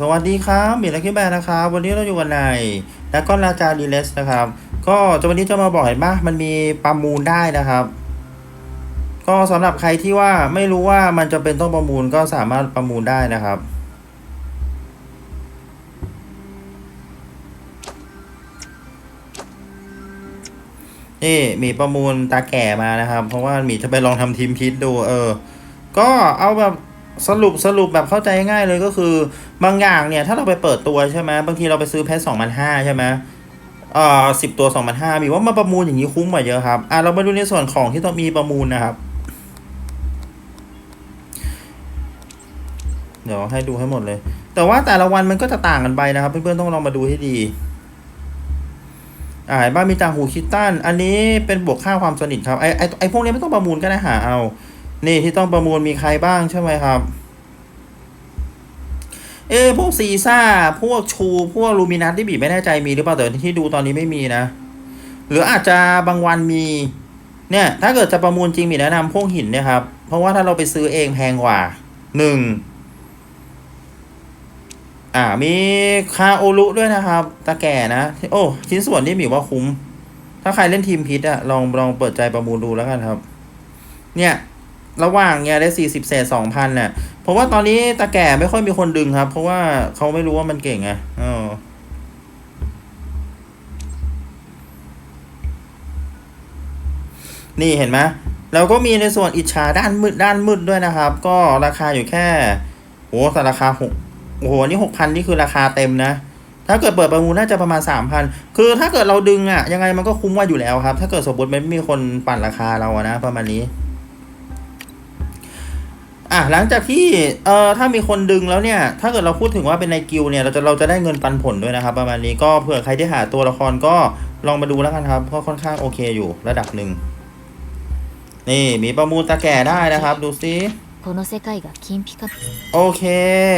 สวัสดีครับมีลักคิแบนนะครับ วันนี้เราอยู่กันในแล้วก็ราจารีเลสนะครับ ก็จะวันนี้จะมาบอกเห็นปะมันมีประมูลได้นะครับ ก็สำหรับใครที่ว่าไม่รู้ว่ามันจะเป็นต้องประมูลก็สามารถประมูลได้นะครับ นี่มีประมูลตาแก่มานะครับ เพราะว่ามีจะไปลองทำทีมพิษดู เออ ก็เอาแบบ สรุปสรุปแบบเข้าใจง่ายเลยก็คือบางอย่างเนี่ย ถ้าเราไปเปิดตัวใช่ไหมบางทีเราไปซื้อเพชรสองพันห้าใช่ไหมเอ่อสิบตัวสองพันห้ามีว่ามาประมูลอย่างนี้คุ้มกว่าเยอะครับ อะเรามาดูในส่วนของที่ต้องมีประมูลนะครับ เดี๋ยวให้ดูให้หมดเลย แต่ว่าแต่ละวันมันก็จะต่างกันไปนะครับ เพื่อนๆต้องลองมาดูให้ดีอ่าบ้านมีตางหูคิตตันอันนี้เป็นบวกค่าความสนิทครับไอไอไอพวกนี้ไม่ต้องประมูลก็ได้หาเอา นี่ที่ต้องประมูลมีใครบ้างใช่ไหมครับ เออพวกซีซ่า พวกชู พวกลูมินัสที่บีไม่แน่ใจมีหรือเปล่าแต่ที่ดูตอนนี้ไม่มีนะ หรืออาจจะบางวันมี เนี่ย ถ้าเกิดจะประมูลจริงมีแนะนำพวกหินเนี่ยครับ เพราะว่าถ้าเราไปซื้อเองแพงกว่าหนึ่งอ่ามีคาโอรุด้วยนะครับตาแก่นะ โอ้ ชิ้นส่วนที่มีว่าคุ้ม ถ้าใครเล่นทีมพิษอะลองลองเปิดใจประมูลดูแล้วกันครับ เนี่ย ระหว่างเนี่ยได้สี่สิบเศษสองพันเนี่ยเพราะว่าตอนนี้ตาแก่ไม่ค่อยมีคนดึงครับ เพราะว่าเขาไม่รู้ว่ามันเก่งไงเออนี่เห็นไหมแล้วก็มีในส่วนอิจฉาด้านมืดด้านมืดด้วยนะครับ ก็ราคาอยู่แค่โหแต่ราคาหกโอ้โหนี่หกพันนี่คือราคาเต็มนะ ถ้าเกิดเปิดประมูลน่าจะประมาณสามพันคือถ้าเกิดเราดึงอะยังไงมันก็คุ้มว่าอยู่แล้วครับ ถ้าเกิดสมมติมันไม่มีคนปั่นราคาเราอะนะประมาณนี้่ะหลังจากที่เอ่อถ้ามีคนดึงแล้วเนี่ย ถ้าเกิดเราพูดถึงว่าเป็นในกิลเนี่ยเราจะเราจะได้เงินปันผลด้วยนะครับ ประมาณนี้ก็เผื่อใครที่หาตัวละครก็ลองมาดูแล้วกันครับก็ค่อนข้างโอเคอยู่ระดับหนึ่งนี่มีประมูลตาแก่ได้นะครับ ดูซิโอเค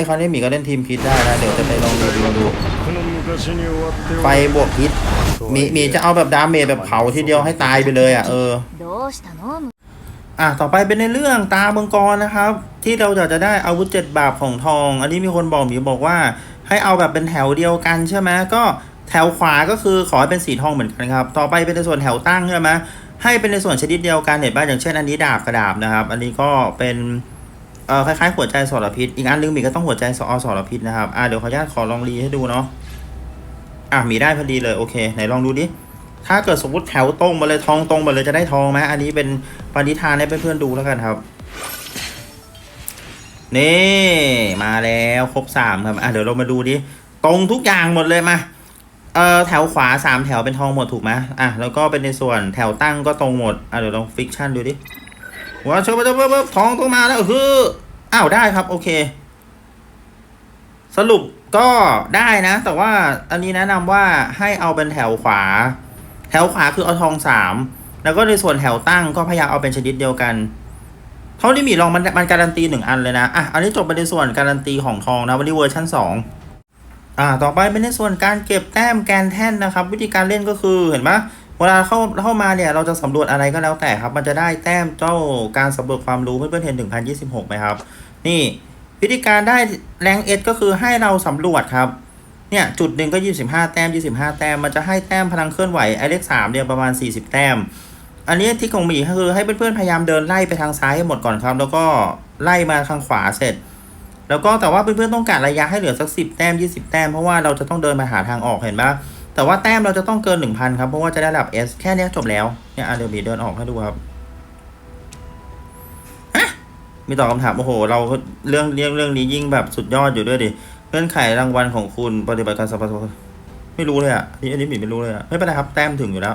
คราวนี้หมีก็เล่นทีมพิษได้นะเดี๋ยวจะไปลองดูดูไฟบวกพิษมีมีจะเอาแบบดาเมจแบบเผาทีเดียวให้ตายไปเลยอะเออ อะต่อไปเป็นในเรื่องตามังกรนะครับ ที่เราอยากจะได้อาวุธเจ็ดบาปของทอง อันนี้มีคนบอกหมีบอกว่า ให้เอาแบบเป็นแถวเดียวกันใช่ไหมก็แถวขวาก็คือขอให้เป็นสีทองเหมือนกันครับ ต่อไปเป็นในส่วนแถวตั้งใช่ไหมให้เป็นในส่วนชนิดเดียวกันเห็นป่ะอย่างเช่นอันนี้ดาบกระดาบนะครับ อันนี้ก็เป็นเอ่อคล้ายๆหัวใจสรพิษ อีกอันนึงหมีก็ต้องหัวใจสอสรพิษนะครับอะเดี๋ยวขออนุญาตขอลองรีให้ดูเนาะอะหมีได้พอดีเลยโอเคไหนลองดูดิ ถ้าเกิดสมมติแถวตรงมาเลยทองตรงมาเลยจะได้ทองไหมอันนี้เป็นปณิธานให้เพื่อนๆดูแล้วกันครับ นี่มาแล้วครบสามครับอะเดี๋ยวเรามาดูดิตรงทุกอย่างหมดเลยมาเอ่อแถวขวาสามแถวเป็นทองหมดถูกไหมอะแล้วก็เป็นในส่วนแถวตั้งก็ตรงหมดอะเดี๋ยวลองฟิกชันดูดิว้าวเชิญมาเชิญมาเชิญทองตรงมาแล้วคืออ้าวได้ครับโอเค สรุปก็ได้นะ แต่ว่าอันนี้แนะนำว่าให้เอาเป็นแถวขวา แถวขวาคือเอาทองสามแล้วก็ในส่วนแถวตั้งก็พยายามเอาเป็นชนิดเดียวกันเท่าที่มีลองมันมันการันตีหนึ่งอันเลยนะอะอันนี้จบไปในส่วนการันตีของทองนะวันนี้เวอร์ชันสองอ่าต่อไปเป็นในส่วนการเก็บแต้มแกนแท่นนะครับ วิธีการเล่นก็คือเห็นปะเวลาเข้าเข้ามาเนี่ยเราจะสำรวจอะไรก็แล้วแต่ครับ มันจะได้แต้มเจ้าการสำรวจความรู้เพื่อนๆเห็นถึงพันยี่สิบหกไหมครับ นี่วิธีการได้แรงเอสก็คือให้เราสำรวจครับ เนี่ยจุดหนึ่งก็ 25 แต้ม 25 แต้ม มันจะให้แต้มพลังเคลื่อนไหวไอเลขสามเนี่ยประมาณ 40 แต้ม อันนี้ที่ของมีก็คือให้เพื่อนๆพยายามเดินไล่ไปทางซ้ายให้หมดก่อนครับ แล้วก็ไล่มาทางขวาเสร็จ แล้วก็แต่ว่าเพื่อนๆต้องการระยะให้เหลือสัก 10 แต้ม 20 แต้ม เพราะว่าเราจะต้องเดินมาหาทางออกเห็นปะแต่ว่าแต้มเราจะต้องเกิน 1,000 ครับเพราะว่าจะได้ระดับ S แค่นี้จบแล้วเนี่ยอะเดี๋ยวมีเดินออกให้ดูครับมีตอบคำถามโอ้โห เราเรื่องเรื่องเรื่องนี้ยิ่งแบบสุดยอดอยู่ด้วยดิ เงื่อนไขรางวัลของคุณปฏิบัติการสัมปทานไม่รู้เลยอะนนี้อันนี้หมีไม่รู้เลยอะไม่เป็นไรครับ แต้มถึงอยู่แล้ว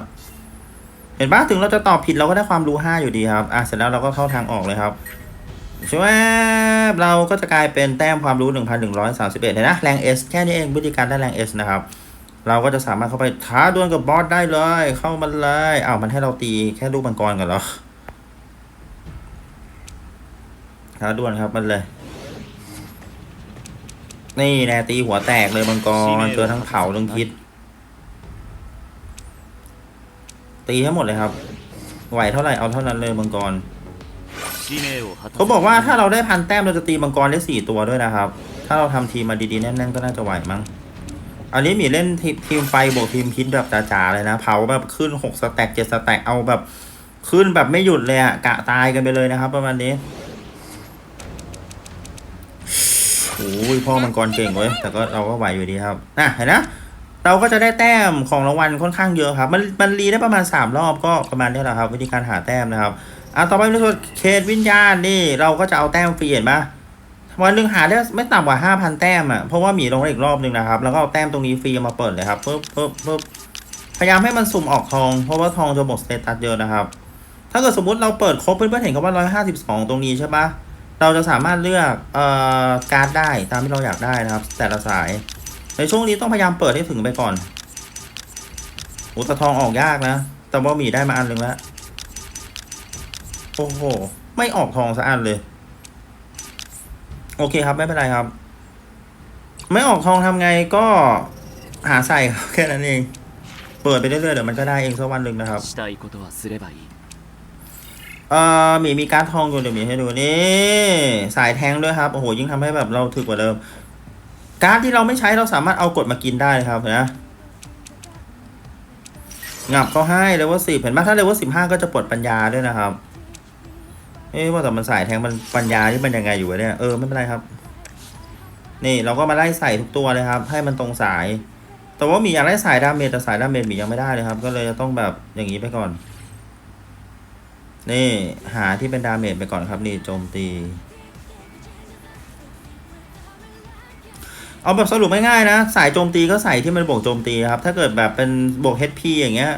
เห็นปะถึงเราจะตอบผิดเราก็ได้ความรู้5อยู่ดีครับอะเสร็จแล้วเราก็เข้าทางออกเลยครับช่วยเราก็จะกลายเป็นแต้มความรู้ 1,131เห็นนะแรง S แค่นี้เองวิธีการได้แรง S นะครับ เราก็จะสามารถเข้าไปท้าดวลกับบอสได้เลย เข้ามาเลยอ้าวมันให้เราตีแค่ลูกมังกรกันเหรอท้าดวลครับมันเลย นี่แหละตีหัวแตกเลยมังกรเจอทั้งเผาทั้งพิษตีทั้งหมดเลยครับ ไหวเท่าไหร่เอาเท่านั้นเลยมังกรเขาบอกว่าถ้าเราได้พันแต้มเราจะตีมังกรได้สี่ตัวด้วยนะครับ ถ้าเราทำทีมมาดีๆแน่นๆก็น่าจะไหวมั้งอันนี้มีเล่นทีมไฟบวกทีมพิษแบบจ๋าๆเลยนะเผาแบบขึ้นหกสแต็กเจ็ดสแต็กเอาแบบ ขึ้นแบบไม่หยุดเลยอะกะตายกันไปเลยนะครับ ประมาณนี้ อ้ยพ่อมังกรเก่งเว้ย แต่ก็เราก็ไหวอยู่ดีครับอะเห็นนะ เราก็จะได้แต้มของรางวัลค่อนข้างเยอะครับ มันมันรีได้ประมาณ 3 รอบก็ประมาณนี้แหละครับ วิธีการหาแต้มนะครับ อะต่อไปในส่วนเขตวิญญาณนี่เราก็จะเอาแต้มฟรีเห็นปะวันหนึ่งหาได้ไม่ต่ำกว่า 5,000 แต้มอะ เพราะว่าหมีลงได้อีกรอบหนึ่งนะครับ แล้วก็เอาแต้มตรงนี้ฟรีมาเปิดเลยครับปึ๊บปึ๊บปึ๊บพยายามให้มันสุ่มออกทอง เพราะว่าทองจะหมดสเตตัสเยอะนะครับ ถ้าเกิดสมมติเราเปิดครบเพื่อนๆเห็นเขาว่า 152 ตรงนี้ใช่ปะ เราจะสามารถเลือกเอ่อการ์ดได้ตามที่เราอยากได้นะครับ แต่ละสาย ในช่วงนี้ต้องพยายามเปิดให้ถึงไปก่อนโอ้ตะทองออกยากนะ แต่ว่ามีได้มาอันหนึ่งแล้ว โอ้โห ไม่ออกทองสักอันเลย โอเคครับไม่เป็นไรครับ ไม่ออกทองทำไงก็หาใส่แค่นั้นเอง เปิดไปเรื่อยๆเดี๋ยวมันก็ได้เองสักวันหนึ่งนะครับ เอ่อหมีมีการทองอยู่เดี๋ยวหมีให้ดูนี่สายแทงด้วยครับโอ้โหยิ่งทำให้แบบเราถึกกว่าเดิม การที่เราไม่ใช้เราสามารถเอากดมากินได้ครับนะงับเขาให้เลเวลสิบเห็นไหมถ้าเลเวลสิบห้าก็จะปลดปัญญาด้วยนะครับ เอ๊ะว่าแต่มันสายแทงมันปัญญาที่มันยังไงอยู่เนี่ยเออไม่เป็นไรครับ นี่เราก็มาไล่ใส่ทุกตัวเลยครับ ให้มันตรงสาย แต่ว่าหมีอยากได้สายดาเมจแต่สายดาเมจหมียังไม่ได้เลยครับ ก็เลยจะต้องแบบอย่างนี้ไปก่อน นี่หาที่เป็นดาเมจไปก่อนครับนี่โจมตี เอาแบบสรุปง่ายๆนะ สายโจมตีก็ใส่ที่มันบวกโจมตีครับ ถ้าเกิดแบบเป็นบวก HP อย่างเงี้ย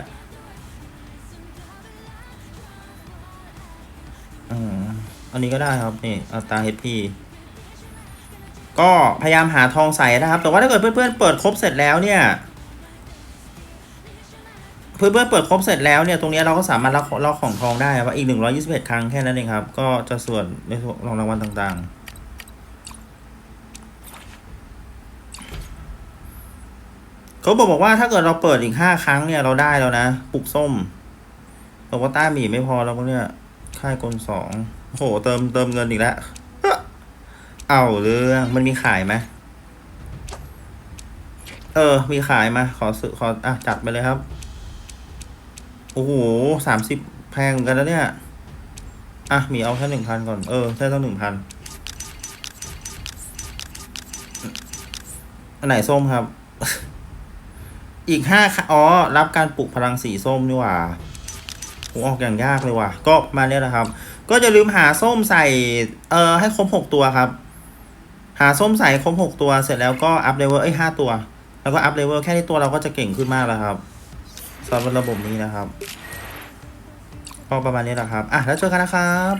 อันนี้ก็ได้ครับนี่อัตรา HP ก็พยายามหาทองใส่นะครับ แต่ว่าถ้าเกิดเพื่อนๆเปิดครบเสร็จแล้วเนี่ย เพื่อนๆเปิดครบเสร็จแล้วเนี่ยตรงนี้เราก็สามารถล็อกล็อกของทองได้ครับว่าอีก121ครั้งแค่นั้นเองครับ ก็จะส่วนในส่วนของรางวัลต่างๆ เขาบอกบอกว่าถ้าเกิดเราเปิดอีก5ครั้งเนี่ยเราได้แล้วนะปลุกส้มแต่ว่าต้าหมีไม่พอแล้วพวกเนี่ยค่ายกลสองโอ้โหเติมเติมเงินอีกแล้วเอาเรื่องมันมีขายไหมเออ มีขายมา ขอซื้อขออะจัดไปเลยครับ โอ้โหสามสิบแพงเหมือนกันแล้วเนี่ย อะ มีเอาแค่หนึ่งพันก่อน เออได้ต้องหนึ่งพัน อันไหนส้มครับ อีกห้าอ๋อ รับการปลุกพลังสีส้มนี่ว่าโหออกอย่างยากเลยว่ะ ก็มาณนี้แหละครับ ก็จะลืมหาส้มใส่ เอ่อ ให้ครบหกตัวครับ หาส้มใส่ครบหกตัว เสร็จแล้วก็อัพเลเวลเอ้ยห้าตัว แล้วก็อัพเลเวลแค่นี้ตัวเราก็จะเก่งขึ้นมากแล้วครับ สำหรับระบบนี้นะครับก็ประมาณนี้แหละครับ อะ แล้วเจอกันนะครับ